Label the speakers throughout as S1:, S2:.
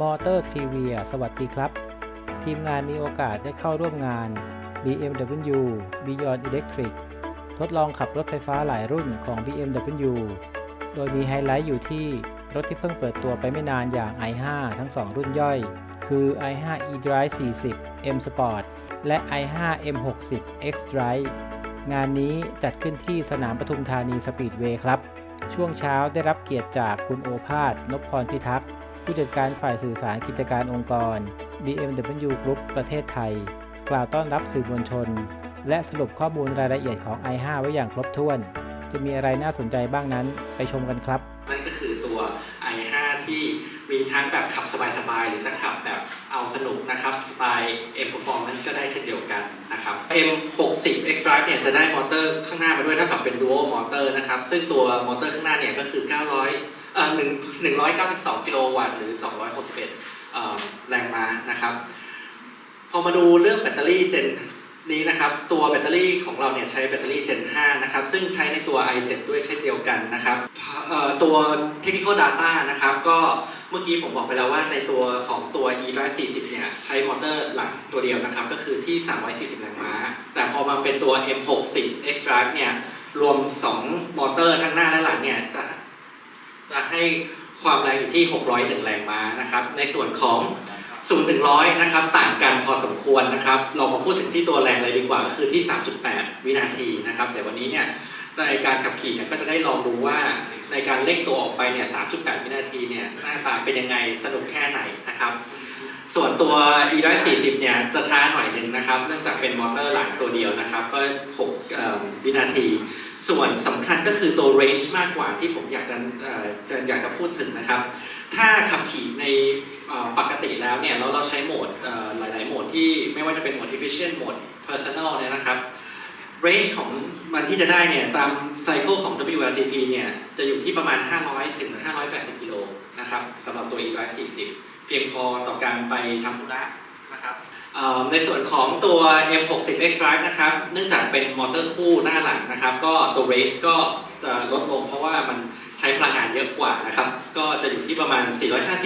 S1: มอเตอร์ทริเวียสวัสดีครับ ทีมงานมีโอกาสได้เข้าร่วมงาน BMW Beyond Electric ทดลองขับรถไฟฟ้าหลายรุ่นของ BMW โดยมีไฮไลท์อยู่ที่รถที่เพิ่งเปิดตัวไปไม่นานอย่าง i5 ทั้ง 2 รุ่นย่อย คือ i5 eDrive 40 M Sport และ i5 M60 X Drive งานนี้จัดขึ้นที่สนามปทุมธานีสปีดเวย์ครับ ช่วงเช้าได้รับเกียรติจากคุณโอภาสนพพรพิทักษ์ ผู้จัดการฝ่ายสื่อสารกิจการองค์กร BMW Group ประเทศไทย กล่าวต้อนรับสื่อมวลชน และสรุปข้อมูลรายละเอียดของ i5 ไว้อย่างครบถ้วน จะมีอะไรน่าสนใจบ้างนั้นไปชมกันครับ
S2: นั่นก็คือตัว i5 ที่มีทั้งแบบขับสบายๆ หรือจะขับแบบเอาสนุกนะครับ สไตล์ M Performance ก็ได้เช่นเดียวกันนะครับ M60 X Drive เนี่ยจะได้มอเตอร์ข้างหน้ามาด้วยเท่ากับเป็น Dual Motor นะครับ ซึ่งตัวมอเตอร์ข้างหน้าเนี่ยก็คือ 900 เอ่อ1 192กิโลวัตต์หรือ261เอ่อแรงม้านะครับ พอมาดูเรื่องแบตเตอรี่เจนนี้นะครับ ตัวแบตเตอรี่ของเราเนี่ยใช้แบตเตอรี่ Gen 5 นะครับ ซึ่งใช้ในตัว i7 ด้วยเช่นเดียวกันนะครับเอ่อตัว Technical Data นะครับ ก็เมื่อกี้ผมบอกไปแล้วว่าในตัวของตัว e-drive 40 เนี่ยใช้มอเตอร์หลังตัวเดียวนะครับ ก็คือที่ 340 แรงม้า แต่พอมาเป็นตัว M60 X Drive เนี่ย รวม 2 มอเตอร์ทั้งหน้าและหลังเนี่ยจะ จะให้ความแรงอยู่ที่ 601 แรงม้านะครับ ในส่วนของ0ถึง100 นะครับ ต่างกันพอสมควรนะครับ เรามาพูดถึงที่ตัวแรงเลยดีกว่าก็คือที่ 3.8 วินาทีนะครับเดี๋ยววันนี้เนี่ยในการขับขี่เนี่ยก็จะได้ลองดูว่าในการเร่งตัวออกไปเนี่ย 3.8 วินาทีเนี่ยหน้าตาเป็นยังไงสนุกแค่ไหนนะครับ ส่วนตัว e140 เนี่ยจะช้าหน่อยหนึ่งนะครับ เนื่องจากเป็นมอเตอร์หลังตัวเดียวนะครับ ก็6วินาที ส่วนสำคัญก็คือตัว range มากกว่าที่ผมอยากจะอยากจะพูดถึงนะครับ ถ้าขับขี่ในปกติแล้วเนี่ยเราเราใช้โหมดหลาย ๆ โหมดที่ไม่ว่าจะเป็นโหมด efficient โหมด personal เนี่ยนะครับ range ของมันที่จะได้เนี่ยตามไซเคิลของ WLTP เนี่ยจะอยู่ที่ประมาณ 500 ถึง 580 กิโลนะครับสำหรับตัว e-drive 40 เพียงพอต่อการไปทำธุระนะครับในส่วนของตัว M60 X Drive นะครับ เนื่องจากเป็นมอเตอร์คู่หน้าหลังนะครับ ก็ตัว range ก็จะลดลงเพราะว่ามันใช้พลังงานเยอะกว่านะครับ ก็จะอยู่ที่ประมาณ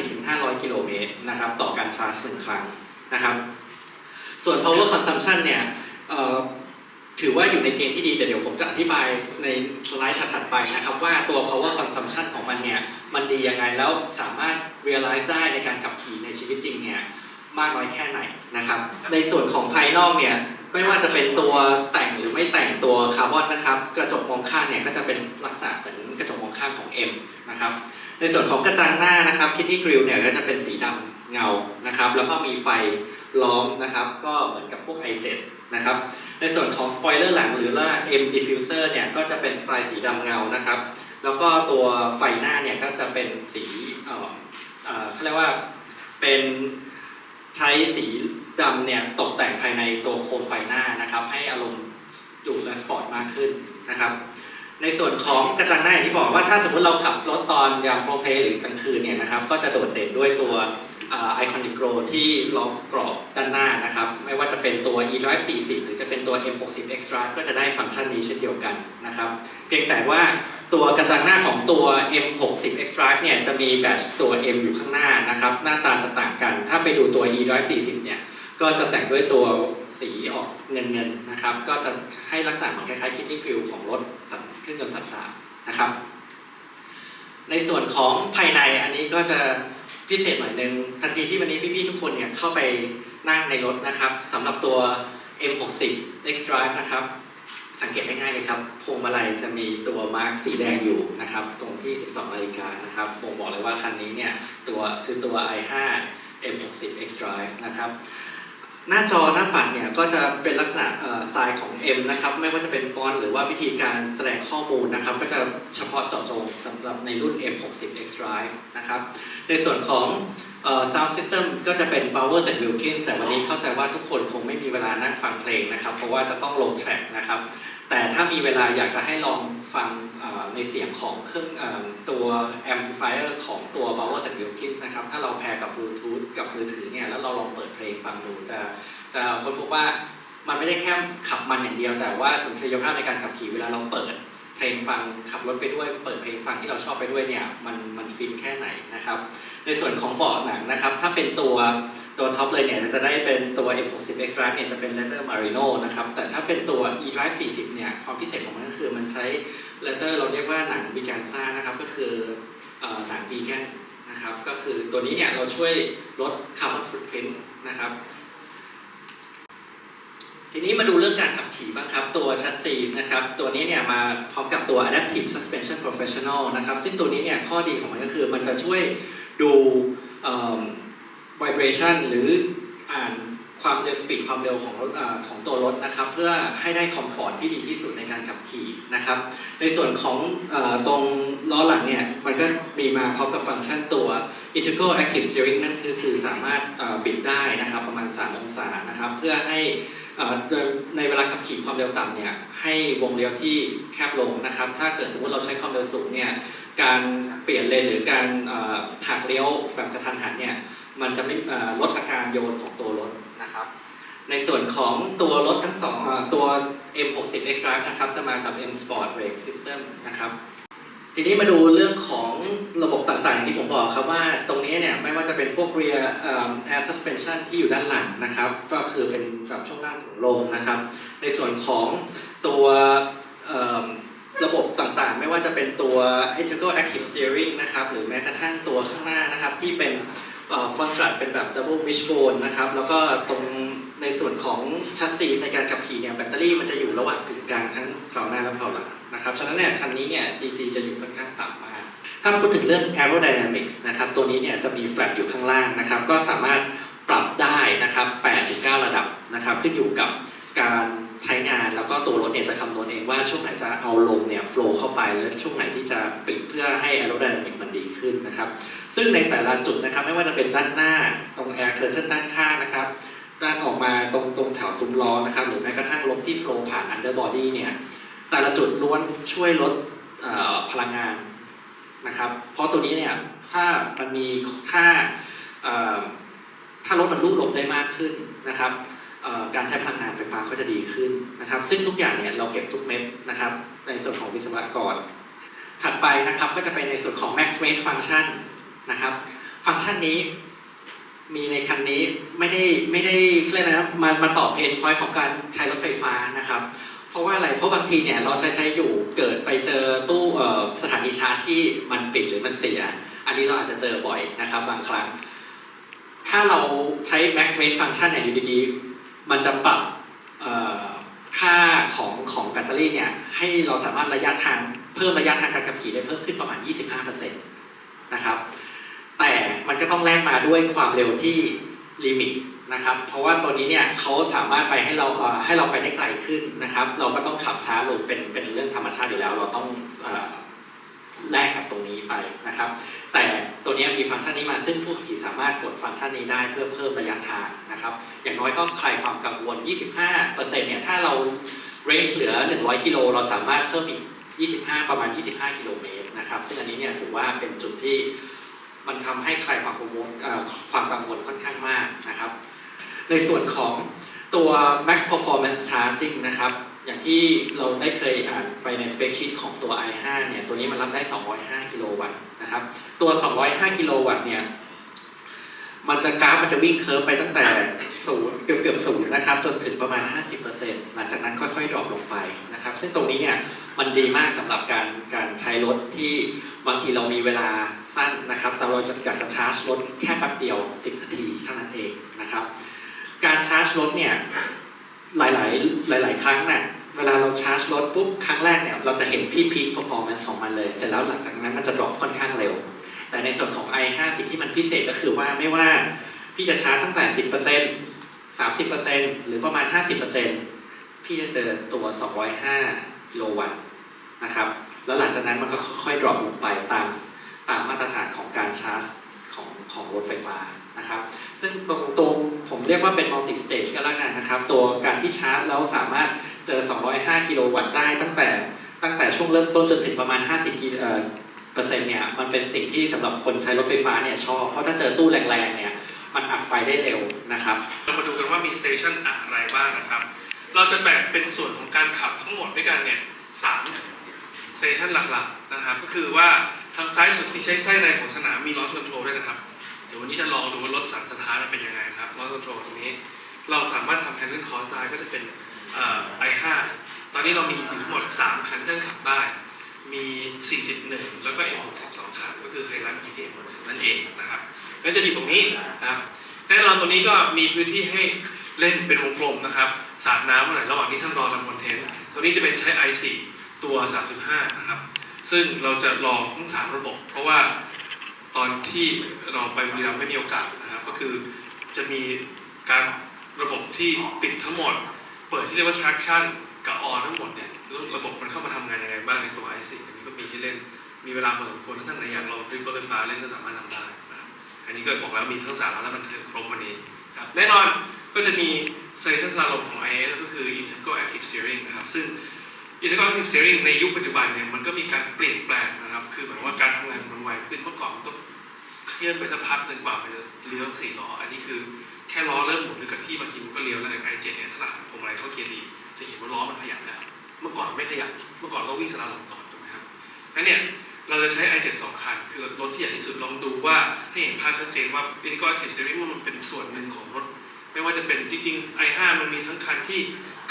S2: 450-500 กิโลเมตรนะครับ ต่อการชาร์จหนึ่งครั้งนะครับ ส่วน power consumption เนี่ย ถือว่าอยู่ในเกณฑ์ที่ดีแต่เดี๋ยวผมจะอธิบายในสไลด์ถัดๆไปนะครับ ว่าตัว power consumption ของมันเนี่ย มันดียังไงแล้วสามารถ realize ได้ในการขับขี่ในชีวิตจริงเนี่ย มากน้อยแค่ไหนนะครับ ในส่วนของภายนอกเนี่ย ไม่ว่าจะเป็นตัวแต่งหรือไม่แต่งตัวคาร์บอนนะครับ กระจกมองข้างเนี่ยก็จะเป็นลักษณะเหมือนกระจกมองข้างของ M นะครับ ในส่วนของกระจังหน้านะครับคิดนี่กริลเนี่ยก็จะเป็นสีดำเงานะครับ แล้วก็มีไฟล้อมนะครับ ก็เหมือนกับพวก i7 นะครับ ในส่วนของสปอยเลอร์หลังหรือว่า M diffuser เนี่ยก็จะเป็นสไตล์สีดำเงานะครับ แล้วก็ตัวไฟหน้าเนี่ยก็จะเป็นสีเอ่อเอ่อเขาเรียกว่าเป็นใช้สีดำเนี่ยตกแต่งภายในตัวโคมไฟหน้านะครับ ให้อารมณ์ดูและสปอร์ตมากขึ้นนะครับในส่วนของกระจังหน้าอย่างที่บอกว่าถ้าสมมติเราขับรถตอนยามโปรเพลหรือกลางคืนเนี่ยนะครับก็จะโดดเด่นด้วยตัว ไอคอนิกโรที่ล้อมกรอบด้านหน้านะครับ ไม่ว่าจะเป็นตัว e-drive 40หรือจะเป็นตัว m60 x r i v e ก็จะได้ฟังก์ชันนี้เช่นเดียวกันนะครับ เพียงแต่ว่าตัวกระจังหน้าของตัว m60 x r i v e เนี่ยจะมีแบตตัว m อยู่ข้างหน้านะครับ หน้าตาจะต่างกัน ถ้าไปดูตัว e-drive 40เนี่ยก็จะแต่งด้วยตัวสีออกเงินเงินๆนะครับ ก็จะให้ลักษณะเหมือนคล้ายๆคิดนี่กริลของรถสันเครื่องยนต์สันดาปนะครับ ในส่วนของภายในอันนี้ก็จะ พิเศษหน่อยนึงทันทีที่วันนี้พี่ๆทุกคนเนี่ยเข้าไปนั่งในรถนะครับสำหรับตัว M60 X Drive นะครับสังเกตได้ง่ายเลยครับพวงมาลัยจะมีตัวมาร์กสีแดงอยู่นะครับตรงที่ 12นาฬิกานะครับผมบอกเลยว่าคันนี้เนี่ยตัวคือตัว i5 M60 X Drive นะครับ หน้าจอหน้าปัดเนี่ยก็จะเป็นลักษณะสไตล์ของ M นะครับไม่ว่าจะเป็นฟอนต์หรือว่าวิธีการแสดงข้อมูลนะครับก็จะเฉพาะเจาะจงสำหรับในรุ่น M60 X Drive นะครับในส่วนของ sound system ก็จะเป็น Bowers and Wilkins แต่วันนี้เข้าใจว่าทุกคนคงไม่มีเวลานั่งฟังเพลงนะครับ เพราะว่าจะต้องลงแทร็กนะครับ แต่ถ้ามีเวลาอยากจะให้ลองฟังในเสียงของเครื่องเออตัว amplifier ของตัว Bowers and Wilkins นะครับ ถ้าเราแพร์กับ Bluetooth กับมือถือเนี่ย แล้วเราลองเปิดเพลงฟังดูจะจะค้นพบว่ามันไม่ได้แค่ขับมันอย่างเดียว แต่ว่าสุนทรียภาพในการขับขี่เวลาเราเปิดเพลงฟังขับรถไปด้วย เปิดเพลงฟังที่เราชอบไปด้วยเนี่ยมันมันฟินแค่ไหนนะครับ ในส่วนของเบาะหนังนะครับ ถ้าเป็นตัว ตัวท็อปเลยเนี่ยจะได้เป็นตัว M60 X Drive เนี่ยจะเป็น Leather Merino นะครับ แต่ถ้าเป็นตัว E Drive 40 เนี่ย ความพิเศษของมันก็คือมันใช้ Leather เราเรียกว่าหนัง Viganza นะครับ ก็คืออหนัง vegan นะครับ ก็คือตัวนี้เนี่ยเราช่วยลด carbon footprint นะครับทีนี้มาดูเรื่องการขับขี่บ้างครับ ตัวชัสซีนะครับ ตัวนี้เนี่ยมาพร้อมกับตัว Adaptive Suspension Professional นะครับ ซึ่งตัวนี้เนี่ยข้อดีของมันก็คือมันจะช่วยดู vibration หรืออ่านความเร็วสปีดความเร็วของรถอของตัวรถนะครับ เพื่อให้ได้คอมฟอร์ตที่ดีที่สุดในการขับขี่นะครับ ในส่วนของอตรงล้อหลังเนี่ย มันก็มีมาพร้อมกับฟังก์ชันตัว Integral Active Steering นั่นคือคือสามารถบิดได้นะครับ ประมาณ 3 องศานะครับ เพื่อให้ในเวลาขับขี่ความเร็วต่ำเนี่ย ให้วงเลี้ยวที่แคบลงนะครับ ถ้าเกิดสมมติเราใช้ความเร็วสูงเนี่ย การเปลี่ยนเลนหรือการหักเลี้ยวแบบกระทันหันเนี่ย มันจะไม่ลดอาการโยนของตัวรถนะครับ ในส่วนของตัวรถทั้งสองตัว M60 X Drive นะครับ จะมากับ M Sport Brake System นะครับ ทีนี้มาดูเรื่องของระบบต่างๆ ที่ผมบอกครับว่าตรงนี้เนี่ย ไม่ว่าจะเป็นพวก rear เอ่อ air suspension ที่อยู่ด้านหลังนะครับ ก็คือเป็นแบบช่วงล่างถุงลมนะครับ ในส่วนของตัวระบบต่างๆ ไม่ว่าจะเป็นตัว integral active steering นะครับ หรือแม้กระทั่งตัวข้างหน้านะครับที่เป็น ฟอนสตรัทเป็นแบบ double wishbone นะครับ แล้วก็ตรงในส่วนของชัสซีในการขับขี่เนี่ยแบตเตอรี่มันจะอยู่ระหว่างกึ่งกลางทั้งเพลาหน้าและเพลาหลังนะครับฉะนั้นเนี่ยคันนี้เนี่ย CG จะอยู่ค่อนข้างต่ำมาก ถ้าพูดถึงเรื่อง aerodynamics นะครับ ตัวนี้เนี่ยจะมีแฟลปอยู่ข้างล่างนะครับ ก็สามารถปรับได้นะครับ8-9 ระดับนะครับ ขึ้นอยู่กับการ ใช้งานแล้วก็ตัวรถเนี่ยจะคำนวณเองว่าช่วงไหนจะเอาลมเนี่ยโฟล์เข้าไปแล้วช่วงไหนที่จะปิดเพื่อให้ aerodynamic มันดีขึ้นนะครับ ซึ่งในแต่ละจุดนะครับไม่ว่าจะเป็นด้านหน้าตรง air curtain ด้านข้างนะครับด้านออกมาตรงตรงแถวซุ้มล้อนะครับหรือแม้กระทั่งลมที่โฟล์ผ่าน underbody เนี่ยแต่ละจุดล้วนช่วยลดพลังงานนะครับ เพราะตัวนี้เนี่ยถ้ามันมีค่าถ้ารถบรรลุลมได้มากขึ้นนะครับ การใช้พลังงานไฟฟ้าก็จะดีขึ้นนะครับ ซึ่งทุกอย่างเนี่ยเราเก็บทุกเม็ดนะครับ ในส่วนของวิศวกร ถัดไปนะครับก็จะเป็นในส่วนของ max weight function นะครับ ฟังก์ชันนี้มีในคันนี้ไม่ได้ไม่ได้เรียกอะไรนะมามาตอบเพนพอยต์ของการใช้รถไฟฟ้านะครับ เพราะว่าอะไรเพราะบางทีเนี่ยเราใช้ใช้อยู่เกิดไปเจอตู้สถานีชาร์จที่มันปิดหรือมันเสีย อันนี้เราอาจจะเจอบ่อยนะครับบางครั้ง ถ้าเราใช้ max weight function เนี่ยอยู่ดีๆ มันจะปรับค่าของของแบตเตอรี่เนี่ยให้เราสามารถระยะทางเพิ่มระยะทางการขับขี่ได้เพิ่มขึ้นประมาณ 25%นะครับ แต่มันก็ต้องแลกมาด้วยความเร็วที่ลิมิตนะครับ เพราะว่าตัวนี้เนี่ยเขาสามารถไปให้เราให้เราไปได้ไกลขึ้นนะครับ เราก็ต้องขับช้าลงเป็นเป็นเรื่องธรรมชาติอยู่แล้ว เราต้องแลกกับตรงนี้ไปนะครับ แต่ตัวนี้มีฟังก์ชันนี้มาซึ่งผู้ขับขี่สามารถกดฟังก์ชันนี้ได้เพื่อเพิ่มระยะทางนะครับ อย่างน้อยก็คลายความกังวล 25%เนี่ยถ้าเราเร e เหลือ 100 กิโลเราสามารถเพิ่มอีก 25 ประมาณ 25 กิโลเมตรนะครับ ซึ่งอันนี้เนี่ยถือว่าเป็นจุดที่มันทำให้คลายความกังวลความกังวลค่อนข้างมากนะครับ ในส่วนของตัว max performance charging นะครับ อย่างที่เราได้เคยอ่านไปใน spec sheet ของตัว i5 เนี่ยตัวนี้มันรับได้ 205 กิโลวัตต์นะครับตัว 205 กิโลวัตต์เนี่ยมันจะกราฟมันจะวิ่งเคิร์ฟไปตั้งแต่ศูนย์เกือบเกือบศูนย์นะครับจนถึงประมาณ 50%หลังจากนั้นค่อยๆดรอปลงไปนะครับซึ่งตรงนี้เนี่ยมันดีมากสำหรับการการใช้รถที่บางทีเรามีเวลาสั้นนะครับ แต่เราอยากจะชาร์จรถแค่แป๊บเดียว 10 นาทีเท่านั้นเองนะครับการชาร์จรถเนี่ย หลายๆ หลาย ๆ ครั้งน่ะเวลาเราชาร์จรถปุ๊บครั้งแรกเนี่ยเราจะเห็นที่ peak performance ของมันเลย เสร็จแล้วหลังจากนั้นมันจะดรอปค่อนข้างเร็ว แต่ในส่วนของ i50 ที่มันพิเศษก็คือว่าไม่ว่าพี่จะชาร์จตั้งแต่ 10% 30%หรือประมาณ 50%พี่จะเจอตัว 205กิโลวัตต์นะครับ แล้วหลังจากนั้นมันก็ค่อยๆดรอปลงไปตามตามมาตรฐานของการชาร์จ ของของรถไฟฟ้านะครับ ซึ่งตรงตรงผมเรียกว่าเป็น multi stage ก็แล้วกันนะครับ ตัวการที่ชาร์จแล้วสามารถเจอ 205 กิโลวัตต์ได้ตั้งแต่ตั้งแต่ช่วงเริ่มต้นจนถึงประมาณ 50กิโลเปอร์เซ็นต์เนี่ยมันเป็นสิ่งที่สำหรับคนใช้รถไฟฟ้าเนี่ยชอบ เพราะถ้าเจอตู้แรงๆเนี่ยมันอัดไฟได้เร็วนะครับ
S3: เรามาดูกันว่ามีสเตชันอะไรบ้างนะครับ เราจะแบ่งเป็นส่วนของการขับทั้งหมดด้วยกันเนี่ยสามสเตชันหลักๆนะครับ ก็คือว่า ทางซ้ายสุดที่ใช้ไส้ในของสนามมีล้อชนโชว์ด้วยนะครับ เดี๋ยววันนี้จะลองดูว่ารถสั่นสถานมันเป็นยังไงครับรถคอนโทรตรงนี้ เราสามารถทำ handle cost ได้ก็จะเป็นเอ่อ i5 ตอนนี้เรามีทั้งหมด 3 คันที่ท่านขับได้ มี 41 แล้วก็ M60 สองคันก็คือไฮไลท์ที่ M60 นั่นเองนะครับก็จะอยู่ตรงนี้นะครับแน่นอนตรงนี้ก็มีพื้นที่ให้เล่นเป็นวงกลมนะครับ สาดน้ำมาหน่อยระหว่างที่ท่านรอทำคอนเทนต์ ตัวนี้จะเป็นใช้ i4 ตัว 3.5 นะครับ ซึ่งเราจะลองทั้ง3ระบบ เพราะว่าตอนที่เราไปบุรีรัมย์ไม่มีโอกาสนะครับ ก็คือจะมีการระบบที่ปิดทั้งหมด เปิดที่เรียกว่า traction กับ on ทั้งหมดเนี่ยระบบมันเข้ามาทำงานยังไงบ้างในตัว i4 อันนี้ก็มีที่เล่นมีเวลาพอสมควรถ้าท่านไหนอยากลองดริฟต์รถไฟฟ้าเล่นก็สามารถทำได้นะครับอันนี้ก็บอกแล้วมีทั้งสาระและบันเทิงครบวันนี้ครับแน่นอนก็จะมี selection สารมของ IS ก็คือ Integral Active Steering นะครับซึ่ง Integral Active Steering ในยุคปัจจุบันเนี่ยมันก็มีการเปลี่ยนแปลงนะครับ คือหมือนว่าการทำงานมันไวขึ้นเมื่อก่อนมันต้องเคลื่อนไปสักพักหนึ่งกว่ามันจะเลี้ยวสี่ล้อ อันนี้คือแค่ล้อเริ่มหมุนหรือกับที่บางทีมันก็เลี้ยวแล้วอย่าง i7 เนี่ยถ้าหากพวงมาลัยเข้าเกียร์ดีจะเห็นว่าล้อมันขยับแล้วเมื่อก่อนไม่ขยับเมื่อก่อนต้องวิ่งสลับลมก่อนถูกไหมครับงั้นเนี่ยเราจะใช้ i7 สองคัน คือรถที่ใหญ่ที่สุดลองดูว่าให้เห็นภาพชัดเจนว่า Indigo Active Steering มันเป็นส่วนหนึ่งของรถ ไม่ว่าจะเป็นจริงๆ i5 มันมีทั้งคันที่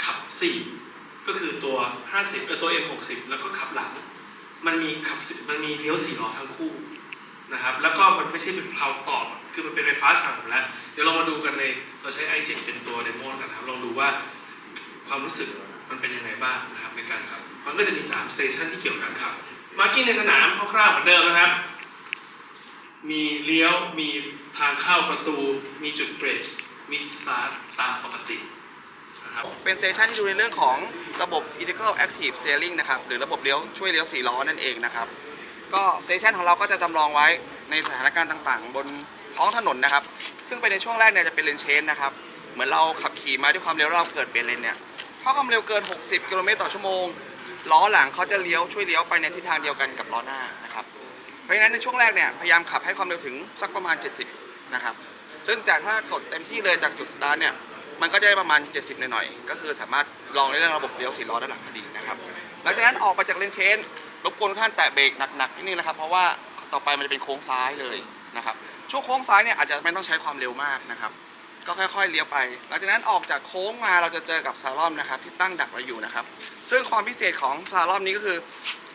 S3: ขับ 4 ก็คือตัว 50เออตัว M60 แล้วก็ขับหลัง มันมีขับมันมีเลี้ยว4ล้อทั้งคู่นะครับแล้วก็มันไม่ใช่เป็นเพลาต่อคือมันเป็นไฟฟ้าสั่งแล้ว เดี๋ยวเรามาดูกันในเราใช้ i7 เป็นตัวเดโมกันนะครับลองดูว่าความรู้สึกมันเป็นยังไงบ้างนะครับในการขับ มันก็จะมี3สเตชันที่เกี่ยวกับการขับมาร์กิ้งในสนามคร่าวๆเหมือนเดิมนะครับ มีเลี้ยวมีทางเข้าประตู มีจุดเบรกมีจุดสตาร์ทตามปกติ ครับ
S4: เป็นสเตชันที่ดูในเรื่องของระบบ Integral Active Steering นะครับ หรือระบบเลี้ยวช่วยเลี้ยว4ล้อนั่นเองนะครับ ก็สเตชันของเราก็จะจำลองไว้ในสถานการณ์ต่างๆ บนท้องถนนนะครับ ซึ่งไปในช่วงแรกเนี่ยจะเป็นเลนเชนนะครับ เหมือนเราขับขี่มาด้วยความเร็วแล้วเราเกิดเปลี่ยนเลนเนี่ยถ้าความเร็วเกิน 60 กิโลเมตรต่อชั่วโมง ล้อหลังเขาจะเลี้ยวช่วยเลี้ยวไปในทิศทางเดียวกันกับล้อหน้านะครับ เพราะฉะนั้นในช่วงแรกเนี่ยพยายามขับให้ความเร็วถึงสักประมาณ 70 นะครับ ซึ่งจากถ้ากดเต็มที่เลยจากจุดสตาร์ทเนี่ย มันก็จะได้ประมาณ 70 หน่อยๆ ก็คือสามารถลองในเรื่องระบบเลี้ยวสี่ล้อด้านหลังพอดีนะครับ หลังจากนั้นออกมาจากเลนเชนรบกวนทุกท่านแตะเบรกหนักๆนิดนึงนะครับ เพราะว่าต่อไปมันจะเป็นโค้งซ้ายเลยนะครับ ช่วงโค้งซ้ายเนี่ยอาจจะไม่ต้องใช้ความเร็วมากนะครับ ก็ค่อยๆเลี้ยวไป หลังจากนั้นออกจากโค้งมาเราจะเจอกับซาลอมนะครับที่ตั้งดักเราอยู่นะครับ ซึ่งความพิเศษของซาลอมนี้ก็คือ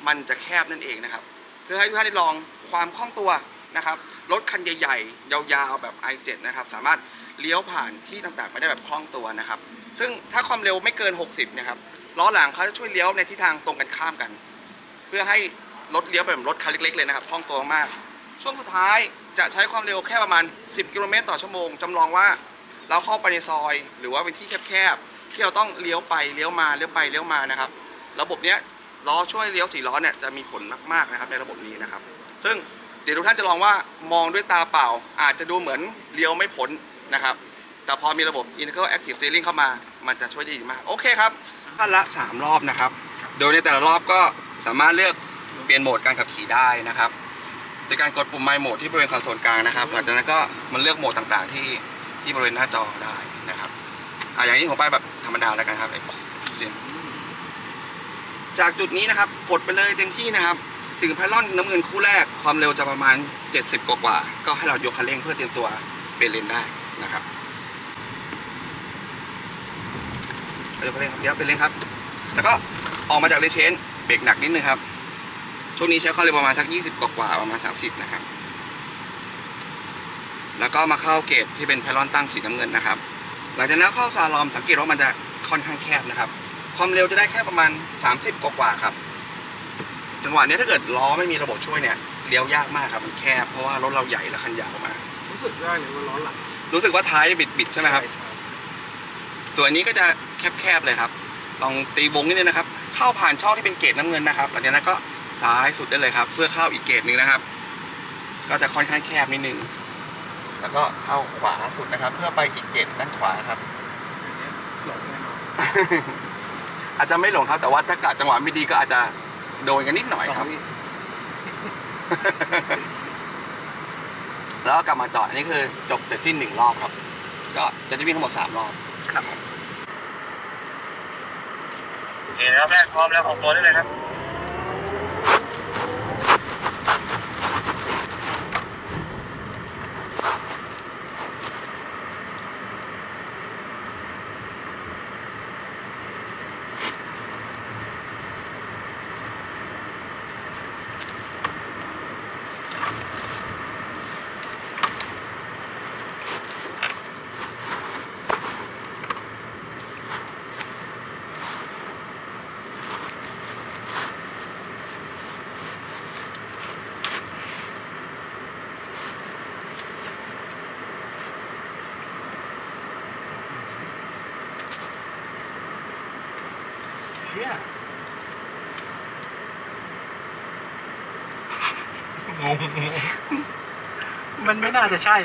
S4: มันจะแคบนั่นเองนะครับ เพื่อให้ทุกท่านได้ลองความคล่องตัวนะครับ รถคันใหญ่ๆ ยาวๆ แบบ i7 นะครับ สามารถ เลี้ยวผ่านที่ต่างๆไปได้แบบคล่องตัวนะครับ ซึ่งถ้าความเร็วไม่เกิน 60นะครับล้อหลังเขาจะช่วยเลี้ยวในทิศทางตรงกันข้ามกัน เพื่อให้รถเลี้ยวแบบรถคันเล็กๆเลยนะครับคล่องตัวมาก ช่วงสุดท้ายจะใช้ความเร็วแค่ประมาณ 10 กิโลเมตรต่อชั่วโมงจำลองว่าเราเข้าไปในซอย หรือว่าเป็นที่แคบๆที่เราต้องเลี้ยวไปเลี้ยวมาเลี้ยวไปเลี้ยวมานะครับ ระบบเนี้ยล้อช่วยเลี้ยวสี่ล้อเนี่ยจะมีผลมากๆนะครับในระบบนี้นะครับ ซึ่งเดี๋ยวทุกท่านจะลองว่ามองด้วยตาเปล่า อาจจะดูเหมือนเลี้ยวไม่พ้น นะครับ แต่พอมีระบบ Integral Active Steering เข้ามา มันจะช่วยได้ดีมาก โอเคครับท่านละ 3 รอบนะครับ โดยในแต่ละรอบก็สามารถเลือกเปลี่ยนโหมดการขับขี่ได้นะครับ โดยการกดปุ่ม My Mode ที่บริเวณคอนโซลกลางนะครับ หลังจากนั้นก็มันเลือกโหมดต่างๆ ที่ที่บริเวณหน้าจอได้นะครับอะอย่างนี้ผมไปแบบธรรมดาแล้วกันครับ Xbox เสียงจากจุดนี้นะครับกดไปเลยเต็มที่นะครับ ถึงไพลอนน้ำเงินคู่แรกความเร็วจะประมาณ 70 กว่าๆก็ให้เรายกคันเร่งเพื่อเตรียมตัวเปลี่ยนเลนได้ นะครับเรายกคันเร่งครับเดี๋ยวเป็นเลนครับ แล้วก็ออกมาจากเลนเชนเบรกหนักนิดนึงครับ ช่วงนี้ใช้ความเร็วประมาณสัก 20 กว่าๆประมาณ 30 นะครับ แล้วก็มาเข้าเกตที่เป็นไพลอนตั้งสีน้ำเงินนะครับ หลังจากนั้นเข้าซาลอมสังเกตว่ามันจะค่อนข้างแคบนะครับ ความเร็วจะได้แค่ประมาณ 30 กว่าๆครับ จังหวะเนี้ยถ้าเกิดล้อไม่มีระบบช่วยเนี่ยเลี้ยวยากมากครับมันแคบเพราะว่ารถเราใหญ่และคันยาวมาก
S5: รู้สึกได้เลยว่าร้อนหลัง
S4: รู้สึกว่าท้ายบิดบิดๆใช่ไหมครับ ส่วนอันนี้ก็จะแคบๆเลยครับ ลองตีวงนิดนึงนะครับ เข้าผ่านช่องที่เป็นเกตน้ำเงินนะครับหลังจากนั้นก็ซ้ายสุดได้เลยครับ เพื่อเข้าอีกเกตหนึ่งนะครับ ก็จะค่อนข้างแคบนิดนึง แล้วก็เข้าขวาสุดนะครับ เพื่อไปอีกเกตด้านขวาครับ
S5: หลงแน่นอน
S4: อาจจะไม่หลงครับ แต่ว่าถ้ากะจังหวะไม่ดีก็อาจจะโดนกันนิดหน่อยครับ แล้วก็กลับมาจอดอันนี้คือจบเสร็จสิ้นหนึ่งรอบครับ ก็จะได้วิ่งทั้งหมดสามรอบครับ
S6: โอเครอบแรกพร้อมแล้วออกตัวได้เลยครับ
S7: ไม่น่าจะใช่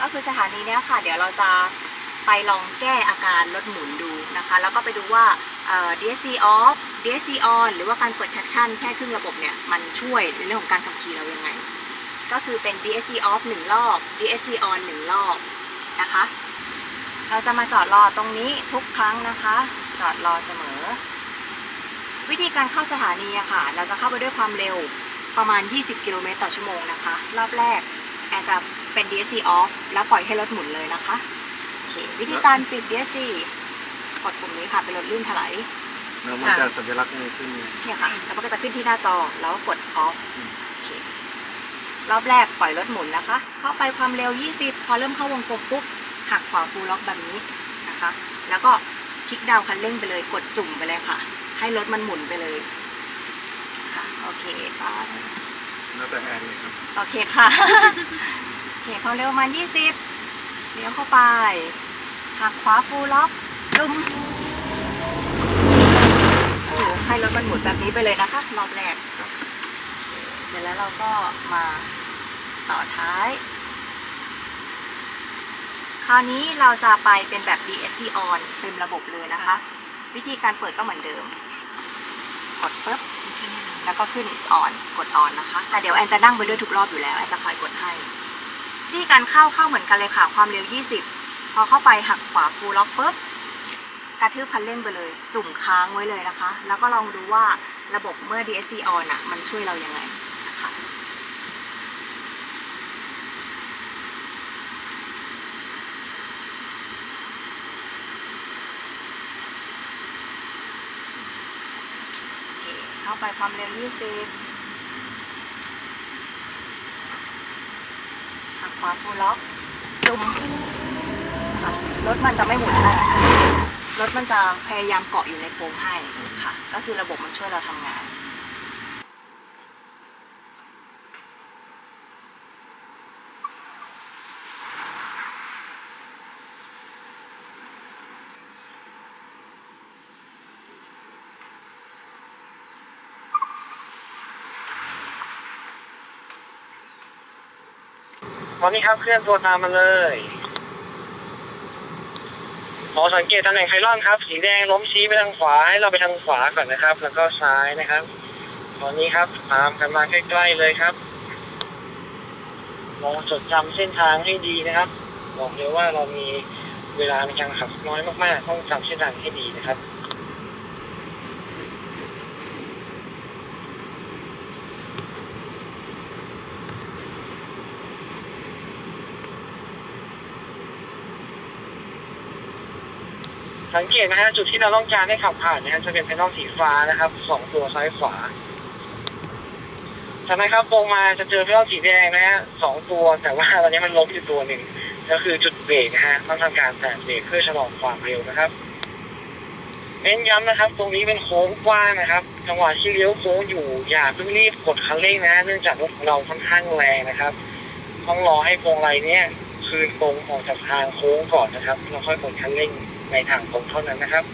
S8: ก็ คือสถานีเนี้ยค่ะ เดี๋ยวเราจะไปลองแก้อาการรถหมุนดูนะคะ แล้วก็ไปดูว่าเอ่อ DSC off DSC on หรือว่าการเปิด traction แค่ครึ่งระบบเนี่ย มันช่วยในเรื่องของการขับขี่เรายังไง ก็คือเป็น DSC off หนึ่งรอบ DSC on หนึ่งรอบนะคะ เราจะมาจอดรอตรงนี้ทุกครั้งนะคะ จอดรอเสมอ วิธีการเข้าสถานีอะค่ะ เราจะเข้าไปด้วยความเร็วประมาณ 20 กิโลเมตรต่อชั่วโมงนะคะ รอบแรกแอนจะ เป็น DSC off แล้วปล่อยให้รถหมุนเลยนะคะโอเควิธีการปิด DSC กดปุ่มนี้ค่ะเป็นรถลื่นถลาย
S5: แล้วมันจะสัญลักษณ์นี้ขึ้น
S8: เนี่ยค่ะแล้วมันก็จะขึ้นที่หน้าจอแล้วก็กด off โอเครอบแรกปล่อยรถหมุนนะคะ เข้าไปความเร็ว 20 พอเริ่มเข้าวงกลมปุ๊บหักขวาฟูลล็อกแบบนี้นะคะ แล้วก็คลิกดาวน์คันเร่งไปเลยกดจุ่มไปเลยค่ะ ให้รถมันหมุนไปเลยค่ะโอเคไป
S5: แล้วแต่แอนเลยครับ
S8: โอเคค่ะ โอเคความเร็วประมาณ20เลี้ยวเข้าไปหักขวาฟูลล็อกลุมโอ้โหให้รถมันหมุนแบบนี้ไปเลยนะคะรอบแรก
S5: ครับ
S8: เสร็จแล้วเราก็มาต่อท้าย คราวนี้เราจะไปเป็นแบบ DSC on เต็มระบบเลยนะคะ วิธีการเปิดก็เหมือนเดิม กดปุ๊บแล้วก็ขึ้นออนกดออนนะคะ แต่เดี๋ยวแอนจะนั่งไปด้วยทุกรอบอยู่แล้วแอนจะคอยกดให้ วิธีการเข้าเข้าเหมือนกันเลยค่ะ ความเร็ว 20 พอเข้าไปหักขวาฟูล็อกปุ๊บกระทืบคันเร่งไปเลย จุ่มค้างไว้เลยนะคะ แล้วก็ลองดูว่าระบบเมื่อ DSC on อะ มันช่วยเรายังไงนะคะเคเข้าไปความเร็ว 20หัก ขวาฟูลล็อกจุ่มค่ะรถมันจะไม่หมุนให้รถมันจะพยายามเกาะอยู่ในโค้งให้ค่ะ ก็คือระบบมันช่วยเราทำงาน
S6: ตอนนี้ครับเคลื่อนตัวตามมาเลยขอสังเกตตำแหน่งไพลอนครับ สีแดงล้มชี้ไปทางขวาให้เราไปทางขวาก่อนนะครับ แล้วก็ซ้ายนะครับตอนนี้ครับตามกันมาใกล้ๆเลยครับลองจดจำเส้นทางให้ดีนะครับ บอกเลยว่าเรามีเวลาในการขับน้อยมากๆ ต้องจำเส้นทางให้ดีนะครับ สังเกตนะฮะจุดที่เราต้องการให้ขับผ่านนะฮะจะเป็นแผ่นสีฟ้านะครับสองตัวซ้ายขวาจากนั้นครับลงมาจะเจอแผ่นสีแดงนะฮะสองตัวแต่ว่าตอนนี้มันล้มอยู่ตัวหนึ่งก็คือจุดเบรกนะฮะต้องทำการแตะเบรกเพื่อชะลอความเร็วนะครับเน้นย้ำนะครับ ตรงนี้เป็นโค้งกว้างนะครับจังหวะที่เลี้ยวโค้งอยู่อย่าเพิ่งรีบกดคันเร่งนะ เนื่องจากรถของเราค่อนข้างแรงนะครับ ต้องรอให้พวงมาลัยเนี้ยคืนตรงออกจากทางโค้งก่อนนะครับแล้วค่อยกดคันเร่ง ในทางตรงเท่านั้นนะครับ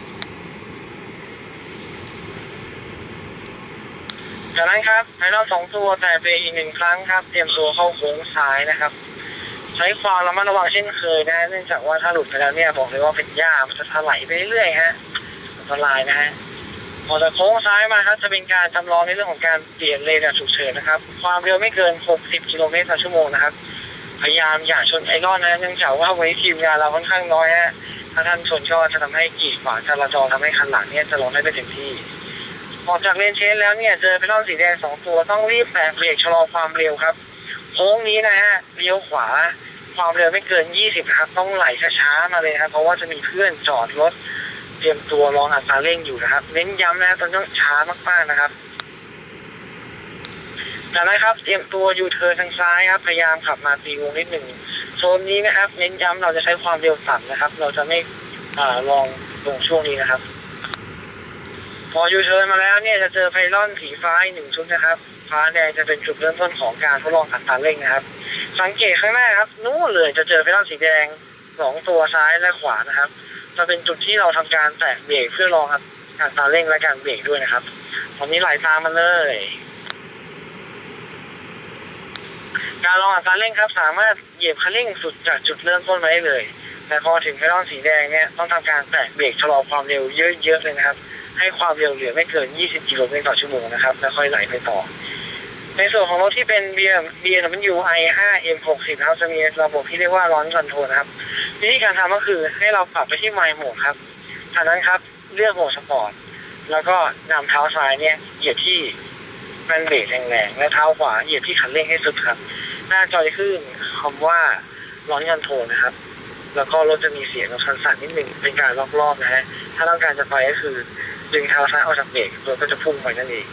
S6: จากนั้นครับให้เราสองตัวแต่เบรกอีกหนึ่งครั้งครับ เตรียมตัวเข้าโค้งซ้ายนะครับ ใช้ความระมัดระวังเช่นเคยนะ เนื่องจากว่าถ้าหลุดไปแล้วเนี่ยบอกเลยว่าเป็นหญ้ามันจะถลายไปเรื่อยๆฮะอันตรายนะฮะพอจะโค้งซ้ายมาครับจะเป็นการจำลองในเรื่องของการเปลี่ยนเลนแบบฉุกเฉินนะครับ ความเร็วไม่เกิน 60 กิโลเมตรต่อชั่วโมงนะครับ พยายามอย่าชนไอรอนนะเนื่องจากว่าวันนี้ทีมงานเราค่อนข้างน้อยฮะ ถ้าท่านชนก็จะทำให้กีดขวางจราจรทำให้คันหลังเนี่ยจะลงได้ไม่เต็มที่ออกจากเลนเชนแล้วเนี่ยเจอไพลอนสีแดงสองตัวต้องรีบแตะเบรกชะลอความเร็วครับโค้งนี้นะฮะเลี้ยวขวาความเร็วไม่เกิน 20 ครับ ต้องไหลช้าๆมาเลยครับ เพราะว่าจะมีเพื่อนจอดรถเตรียมตัวรองอัตราเร่งอยู่นะครับ เน้นย้ำนะตอนต้องช้ามากๆนะครับจากนั้นครับเตรียมตัวยูเทิร์นทางซ้ายครับ พยายามขับมาตีวงนิดหนึ่ง ซนนี้นะครับ เน้นย้ำเราจะใช้ความเร็วต่ำนะครับ เราจะไม่อ่าลองลงช่วงนี้นะครับ พอยูเทิร์นมาแล้วเนี่ยจะเจอไพลอนสีฟ้าหนึ่งชุดนะครับ ฟ้าแดงจะเป็นจุดเริ่มต้นของการทดลองอัตาเร่งนะครับ สังเกตข้างหน้าครับ นู้นเลยจะเจอไพลอนสีแดงสองตัวซ้ายและขวานะครับ จะเป็นจุดที่เราทำการแตะเบรกเพื่อลองอัตราเร่งและการเบรกด้วยนะครับ ตอนนี้ไหลตามมาเลย การลองอัตราเร่งครับ สามารถเหยียบคันเร่งสุดจากจุดเริ่มต้นมาได้เลย แต่พอถึงไพลอนสีแดงเนี่ยต้องทำการแตะเบรกชะลอความเร็วเยอะๆเลยนะครับ ให้ความเร็วเหลือไม่เกิน 20 กิโลเมตรต่อชั่วโมงนะครับแล้วค่อยไหลไปต่อ ในส่วนของรถที่เป็น BMW i5 M60 ครับจะมีระบบที่เรียกว่าร้อนคอนโทรลนะครับวิธีการทำก็คือให้เราปรับไปที่ไมล์โหมดครับจากนั้นครับเลือกโหมดสปอร์ตแล้วก็นำเท้าซ้ายเนี่ยเหยียบที่ แป้นเบรกแรงๆและเท้าขวาเหยียบที่คันเร่งให้สุดครับ หน้าจอจะขึ้นคำว่าร้อนยันโทนะครับ แล้วก็รถจะมีเสียงสั่นๆนิดนึงเป็นการล็อกรอบนะฮะถ้าต้องการจะไปก็คือดึงเท้าซ้ายออกจากเบรกรถก็จะพุ่งไปนั่นเอง